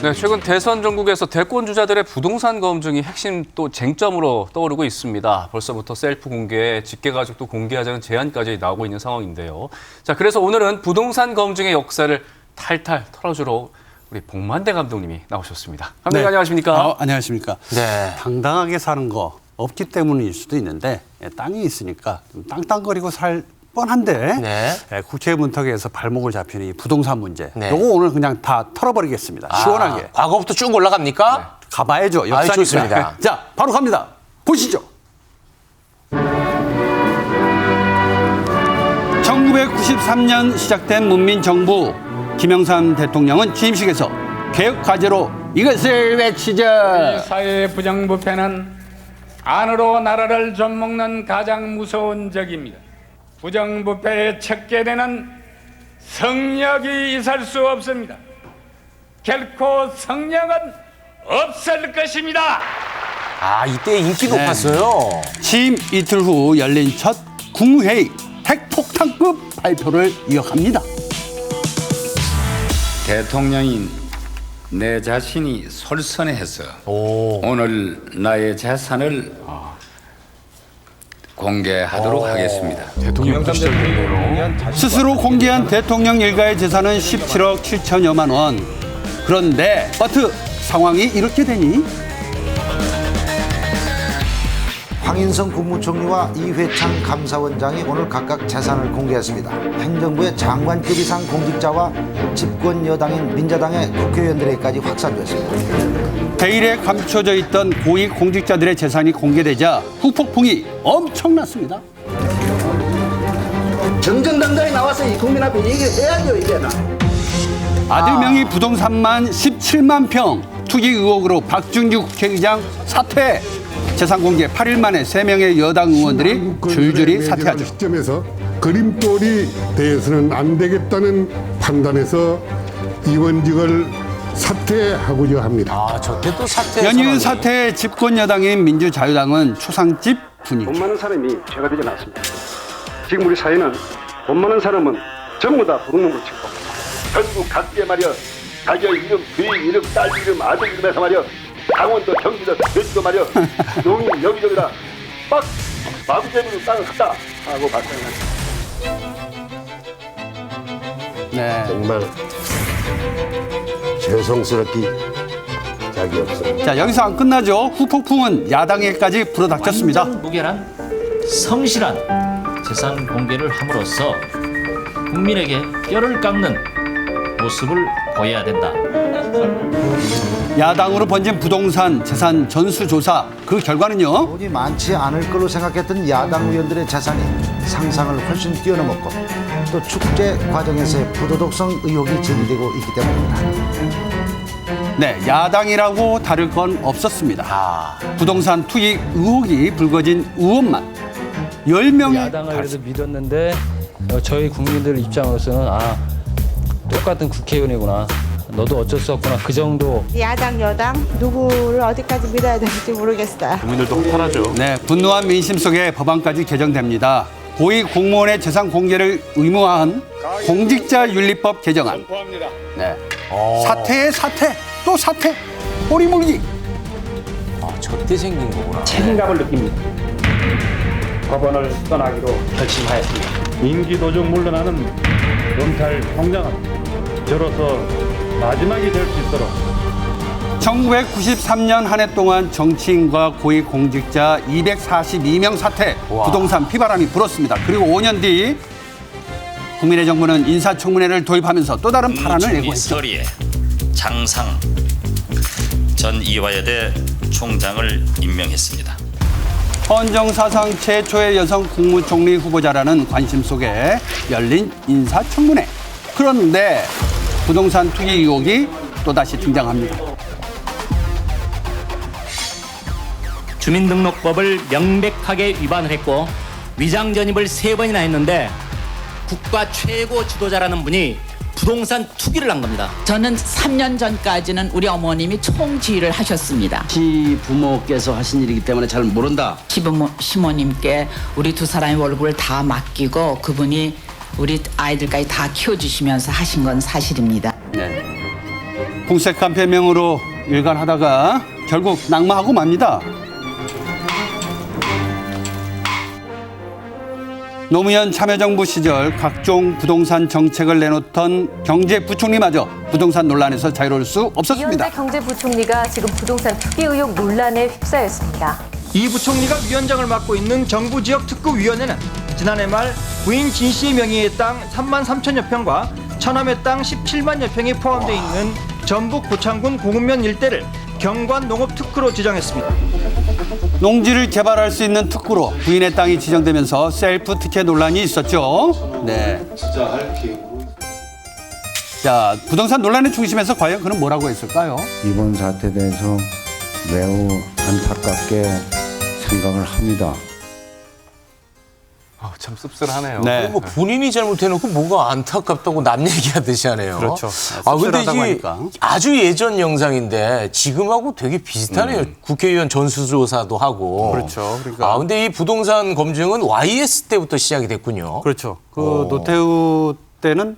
네, 최근 대선 전국에서 대권 주자들의 부동산 검증이 핵심 또 쟁점으로 떠오르고 있습니다. 벌써부터 셀프 공개, 직계 가족도 공개하자는 제안까지 나오고 있는 상황인데요. 자, 그래서 오늘은 부동산 검증의 역사를 탈탈 털어주러 우리 복만대 감독님이 나오셨습니다. 감독님 안녕하십니까? 어, 안녕하십니까. 네. 당당하게 사는 거 없기 때문일 수도 있는데 예, 땅이 있으니까 좀 땅땅거리고 살 뻔한데 네. 예, 국회 문턱에서 발목을 잡히는 이 부동산 문제. 네. 요거 오늘 그냥 다 털어버리겠습니다. 시원하게 아, 과거부터 쭉 올라갑니까? 가봐야죠. 아이, 역사니까. 좋습니다. 자, 바로 갑니다. 보시죠. 1993년 시작된 문민정부 김영삼 대통령은 취임식에서 개혁 과제로 이것을 외치자. 사회의 부정부패는 안으로 나라를 좀먹는 가장 무서운 적입니다. 부정부패의 척결에는 성력이 있을 수 없습니다. 결코 성령은 없을 것입니다. 아, 이때 인기 네. 높았어요. 취임 이틀 후 열린 첫 국무회의 핵폭탄급 발표를 이어갑니다. 대통령인 내 자신이 솔선해서 오. 오늘 나의 재산을 공개하도록 하겠습니다. 스스로 공개한 대통령 일가의 재산은 17억 7천여만 원. 그런데 버트 상황이 이렇게 되니 황인성 국무총리와 이회창 감사원장이 오늘 각각 재산을 공개했습니다. 행정부의 장관급 이상 공직자와 집권 여당인 민자당의 국회의원들에게까지 확산됐습니다. 베일에 감춰져 있던 고위 공직자들의 재산이 공개되자 후폭풍이 엄청났습니다. 정정당당히 나와서 이 국민 앞에 얘기해야죠 이제는. 아들 명의 부동산만 17만 평 투기 의혹으로 박준규 국회의장 사퇴. 재산 공개 8일 만에 3명의 여당 의원들이 줄줄이 사퇴하죠. 시점에서 그림돌이 돼서는 안 되겠다는 판단에서 의원직을 사퇴하고자 합니다. 아, 저때 또 사태. 연이은 사퇴 집권 여당인 민주자유당은 초상집 분위기. 돈 많은 사람이 죄가 되지 않았습니다. 지금 우리 사회는 돈 많은 사람은 전부 다 도둑놈으로 치고 결국 각계 말이야 자기 이름, 부인 이름, 딸 이름, 아들 이름에서 말이야 강원도, 경기도, 제주도 말이야 용인 여기저기다 막 마구잡이로 땅을 샀다 하고 발표합니다. 네. 정말 죄송스럽기 짝이 없습니다. 자 여기서 안 끝나죠. 후폭풍은 야당에까지 불어닥쳤습니다. 완전 무결한 성실한 재산 공개를 함으로써 국민에게 뼈를 깎는 모습을 보여야 된다. 야당으로 번진 부동산 재산 전수조사 그 결과는요. 돈이 많지 않을 걸로 생각했던 야당 의원들의 재산이 상상을 훨씬 뛰어넘었고 또 축제 과정에서의 부도덕성 의혹이 제기되고 있기 때문입니다. 네 야당이라고 다를 건 없었습니다. 아, 부동산 투기 의혹이 불거진 의원만 10명이 야당을 그래도 믿었는데 어, 저희 국민들 입장으로서는 아 똑같은 국회의원이구나. 너도 어쩔 수 없구나. 그 정도 야당 여당 누구를 어디까지 믿어야 될지 모르겠어요. 네, 분노한 민심 속에 법안까지 개정됩니다. 고위 공무원의 재산 공개를 의무화한 공직자 윤리법 개정안. 네. 사퇴의 사퇴, 또 사퇴, 꼬리 물기. 아, 저때 생긴 거구나. 책임감을 느낍니다. 법원을 떠나기로 결심하였습니다. 임기 도중 물러나는 검찰 총장은 저로서 마지막이 될 수 있도록 1993년 한 해 동안 정치인과 고위 공직자 242명 사퇴, 부동산 피바람이 불었습니다. 그리고 5년 뒤 국민의 정부는 인사청문회를 도입하면서 또 다른 파란을 내고 있죠. 서리에 장상 전 이화여대 총장을 임명했습니다. 헌정 사상 최초의 여성 국무총리 후보자라는 관심 속에 열린 인사청문회. 그런데 부동산 투기 의혹이 또다시 등장합니다. 주민등록법을 명백하게 위반을 했고 위장 전입을 세 번이나 했는데 국가 최고 지도자라는 분이 부동산 투기를 한 겁니다. 저는 3년 전까지는 우리 어머님이 총지휘를 하셨습니다. 시 부모께서 하신 일이기 때문에 잘 모른다. 시부모, 시모님께 우리 두 사람의 월급을 다 맡기고 그분이 우리 아이들까지 다 키워주시면서 하신 건 사실입니다. 네. 공색한 배명으로 일관하다가 결국 낙마하고 맙니다. 노무현 참여정부 시절 각종 부동산 정책을 내놓던 경제부총리마저 부동산 논란에서 자유로울 수 없었습니다. 이현재 경제부총리가 지금 부동산 투기 의혹 논란에 휩싸였습니다. 이 부총리가 위원장을 맡고 있는 정부 지역 특구위원회는 지난해 말 부인 진 씨의 명의의 땅 3만 3천여 평과 처남의 땅 17만여 평이 포함되어 있는 전북 고창군 공읍면 일대를 경관 농업 특구로 지정했습니다. 농지를 개발할 수 있는 특구로 부인의 땅이 지정되면서 셀프 특혜 논란이 있었죠. 네. 자, 부동산 논란의 중심에서 과연 그는 뭐라고 했을까요? 이번 사태에 대해서 매우 안타깝게 생각을 합니다. 아, 참 씁쓸하네요. 네. 뭐 본인이 잘못해놓고 뭐가 안타깝다고 남 얘기하듯이 하네요. 그렇죠. 아 근데 씁쓸하다고 이게 하니까. 아주 예전 영상인데 지금하고 되게 비슷하네요. 국회의원 전수조사도 하고. 그렇죠. 그러니까. 아 근데 이 부동산 검증은 YS 때부터 시작이 됐군요. 그렇죠. 그 어. 노태우 때는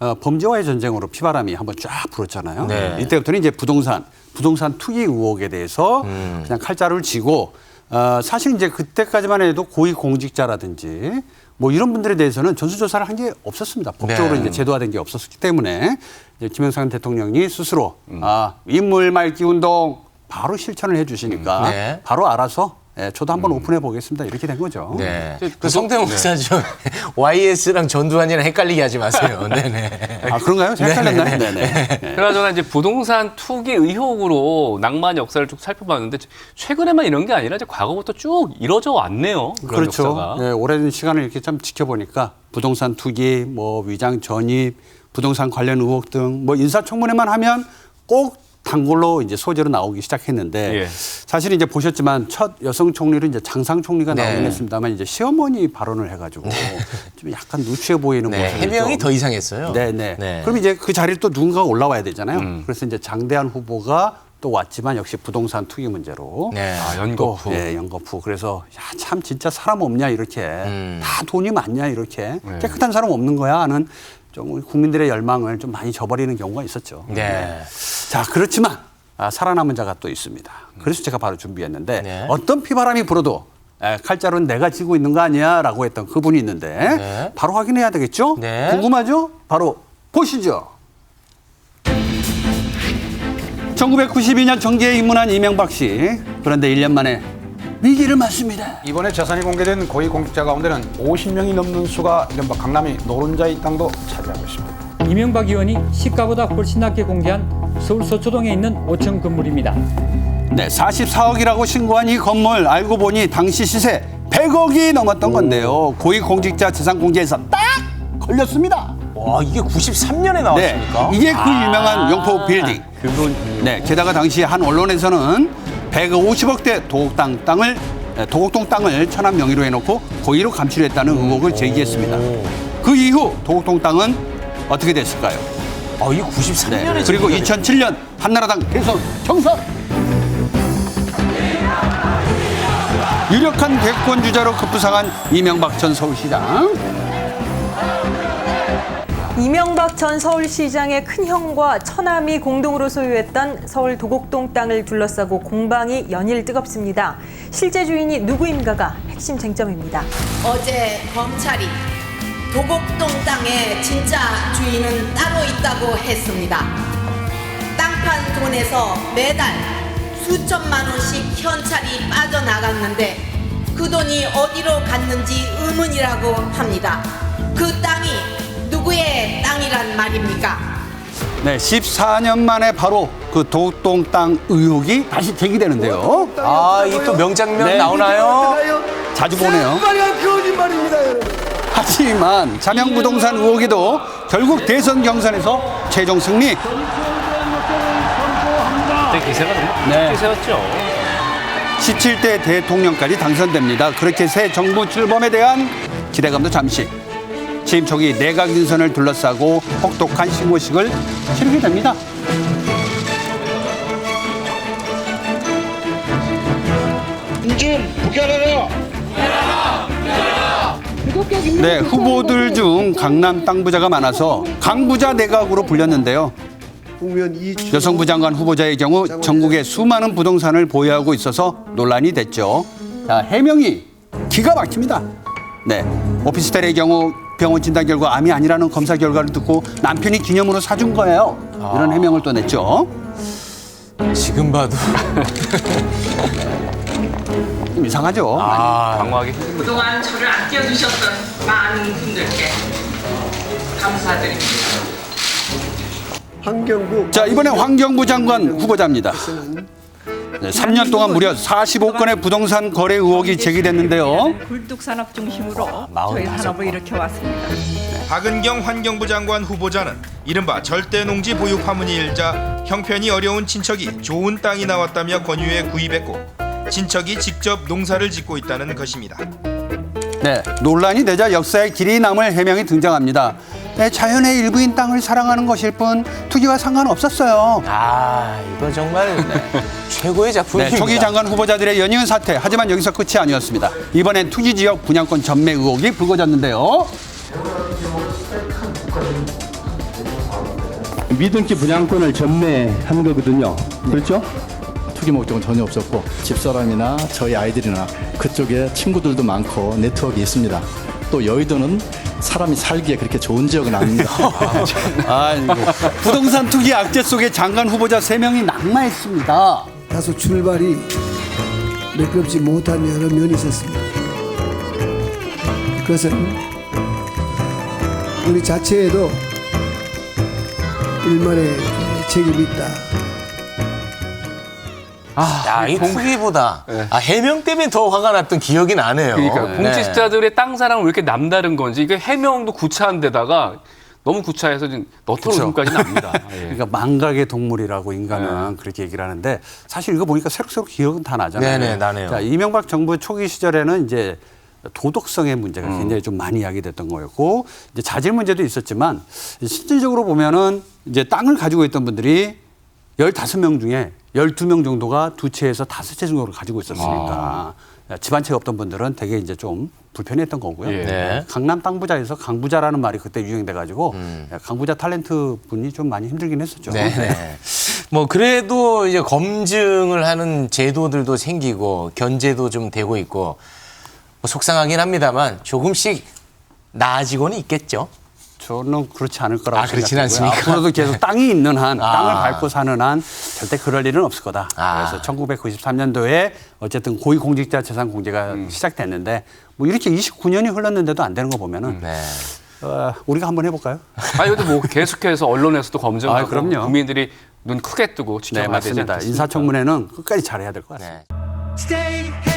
어, 범죄와의 전쟁으로 피바람이 한번 쫙 불었잖아요. 네. 이때부터는 이제 부동산, 부동산 투기 의혹에 대해서 음. 그냥 칼자루를 쥐고 어, 사실 이제 그때까지만 해도 고위 공직자라든지 뭐 이런 분들에 대해서는 전수조사를 한 게 없었습니다. 법적으로 네. 이제 제도화된 게 없었기 때문에 이제 김영삼 대통령이 스스로 아, 인물 맑기 운동 바로 실천을 해 주시니까 음. 네. 바로 알아서 예, 저도 한번 오픈해 보겠습니다. 이렇게 된 거죠. 네. 그 성태웅 목사 좀 YS랑 전두환이랑 헷갈리게 하지 마세요. 네네. 아 그런가요? 제가 헷갈렸나요? 네네. 그나저나 이제 부동산 투기 의혹으로 낭만 역사를 쭉 살펴봤는데 최근에만 이런 게 아니라 이제 과거부터 쭉 이뤄져 왔네요. 그런 그렇죠. 역사가. 네, 오랜 시간을 이렇게 좀 지켜보니까 부동산 투기, 뭐 위장 전입, 부동산 관련 의혹 등 뭐 인사청문회만 하면 꼭 단골로 이제 소재로 나오기 시작했는데 예. 사실 이제 보셨지만 첫 여성 총리로 이제 장상 총리가 네. 나오긴 했습니다만 이제 시어머니 발언을 해가지고 좀 약간 누추해 보이는 네, 모습이 해명이 좀더 이상했어요. 네네. 네. 그럼 이제 그 자리에 또 누군가가 올라와야 되잖아요. 음. 그래서 이제 장대한 후보가 또 왔지만 역시 부동산 투기 문제로 네. 아, 연거푸. 또, 예, 연거푸. 그래서 야, 참 진짜 사람 없냐 이렇게 음. 다 돈이 많냐 이렇게 네. 깨끗한 사람 없는 거야 하는 좀 국민들의 열망을 좀 많이 저버리는 경우가 있었죠. 네. 자 그렇지만 아, 살아남은 자가 또 있습니다. 그래서 제가 바로 준비했는데 네. 어떤 피바람이 불어도 에, 칼자루는 내가 쥐고 있는 거 아니야라고 했던 그분이 있는데 네. 바로 확인해야 되겠죠? 네. 궁금하죠? 바로 보시죠. 1992년 정계에 입문한 이명박 씨. 그런데 1년 만에 위기를 맞습니다. 이번에 재산이 공개된 고위 공직자 가운데는 50명이 넘는 수가 이른바 강남의 노른자의 땅도 차지하고 있습니다. 이명박 의원이 시가보다 훨씬 낮게 공개한 서울 서초동에 있는 5층 건물입니다. 네, 44억이라고 신고한 이 건물 알고 보니 당시 시세 100억이 넘었던 건데요. 고위 공직자 재산 공개에서 딱 걸렸습니다. 와 이게 93년에 나왔습니까? 네, 이게 그 유명한 영포 빌딩. 그분 네, 게다가 당시 한 언론에서는 150억대 도곡땅 땅을 네, 도곡동 땅을 천안 명의로 해놓고 고의로 감추려 했다는 의혹을 제기했습니다. 그 이후 도곡동 땅은 어떻게 됐을까요? 아 이게 93년에 네, 그리고 2007년 한나라당 대선 경선 유력한 대권 주자로 급부상한 이명박 전 서울시장. 이명박 전 서울시장의 큰 형과 처남이 공동으로 소유했던 서울 도곡동 땅을 둘러싸고 공방이 연일 뜨겁습니다. 실제 주인이 누구인가가 핵심 쟁점입니다. 어제 검찰이 도곡동 땅의 진짜 주인은 따로 있다고 했습니다. 땅판 돈에서 매달 수천만 원씩 현찰이 빠져나갔는데 그 돈이 어디로 갔는지 의문이라고 합니다. 그 땅이 누구의 땅이란 말입니까? 네, 14년 만에 바로 그 도곡동 땅 의혹이 다시 제기되는데요. 아, 이 또 명장면 네. 나오나요? 자주 보네요. 거짓말입니다, 여러분. 하지만 자명부동산 의혹에도 결국 대선 경선에서 최종 승리. 그때 기세가 너무 네. 기세였죠. 17대 대통령까지 당선됩니다. 그렇게 새 정부 출범에 대한 기대감도 잠시 취임 초기 내각 인선을 둘러싸고 혹독한 신고식을 치르게 됩니다. 인준 북한하라 네, 후보들 중 강남 땅 부자가 많아서 강부자 내각으로 불렸는데요. 여성부 장관 후보자의 경우 전국에 수많은 부동산을 보유하고 있어서 논란이 됐죠. 자, 해명이 기가 막힙니다. 네, 오피스텔의 경우 병원 진단 결과 암이 아니라는 검사 결과를 듣고 남편이 기념으로 사준 거예요. 이런 해명을 또 냈죠. 지금 봐도 좀 이상하죠. 방어하기 그동안 저를 아껴주셨던 많은 분들께 감사드립니다. 환경부. 자, 이번에 환경부 장관 후보자입니다. 네, 3년 동안 무려 45 건의 부동산 거래 의혹이 제기됐는데요. 굴뚝 산업 중심으로 마흔 저희 산업을 일으켜 왔습니다. 박은경 환경부 장관 후보자는 이른바 절대농지 보유 파문이 일자 형편이 어려운 친척이 좋은 땅이 나왔다며 권유해 구입했고 친척이 직접 농사를 짓고 있다는 것입니다. 네, 논란이 되자 역사의 길이 남을 해명이 등장합니다. 네, 자연의 일부인 땅을 사랑하는 것일 뿐 투기와 상관없었어요. 아, 이거 정말 최고의 네, 작품입니다. 초기 장관 후보자들의 연이은 사태. 하지만 여기서 끝이 아니었습니다. 이번엔 투기 지역 분양권 전매 의혹이 불거졌는데요. 미등기 분양권을 전매한 거거든요. 그렇죠? 투기 목적은 전혀 없었고 집사람이나 저희 아이들이나 그쪽에 친구들도 많고 네트워크 있습니다. 또 여의도는 사람이 살기에 그렇게 좋은 지역은 아닙니다. 아이고, 부동산 투기 악재 속에 장관 후보자 세명이 낙마했습니다. 다소 출발이 매끄럽지 못한 여러 면이 있었습니다. 그것은 우리 자체에도 일말의 책임이 있다. 야, 이 투기보다 아, 해명 때문에 더 화가 났던 기억이 나네요. 그러니까 네. 공직자들의 땅 사랑은 왜 이렇게 남다른 건지 이게 해명도 구차한 데다가 너무 구차해서 지금 너털 웃음까지 납니다. 예. 그러니까 망각의 동물이라고 인간은 그렇게 얘기를 하는데 사실 이거 보니까 새록새록 기억은 다 나잖아요. 네네, 나네요. 자, 이명박 정부 초기 시절에는 이제 도덕성의 문제가 음. 굉장히 좀 많이 야기됐던 거였고 이제 자질 문제도 있었지만 실질적으로 보면은 이제 땅을 가지고 있던 분들이 15명 중에 12명 정도가 두 채에서 다섯 채 정도를 가지고 있었으니까 집안 채가 없던 분들은 되게 이제 좀 불편했던 거고요. 예. 네. 강남 땅 부자에서 강부자라는 말이 그때 유행돼 가지고 음. 강부자 탤런트 분이 좀 많이 힘들긴 했었죠. 네. 네. 뭐 그래도 이제 검증을 하는 제도들도 생기고 견제도 좀 되고 있고 뭐 속상하긴 합니다만 조금씩 나아지고는 있겠죠. 저는 그렇지 않을 거라고 아, 그렇진 생각하고요. 않습니까? 앞으로도 계속 땅이 있는 한, 아. 땅을 밟고 사는 한 절대 그럴 일은 없을 거다. 아. 그래서 1993년도에 어쨌든 고위공직자 재산 공제가 음. 시작됐는데 뭐 이렇게 29년이 흘렀는데도 안 되는 거 보면은 네. 어, 우리가 한번 해볼까요? 아니 근데 뭐 계속해서 언론에서도 검증하고 아, 그럼요. 국민들이 눈 크게 뜨고 네, 지켜봐야 되지 맞습니다. 않겠습니까? 인사청문회는 끝까지 잘해야 될 것 같습니다. 네. Stay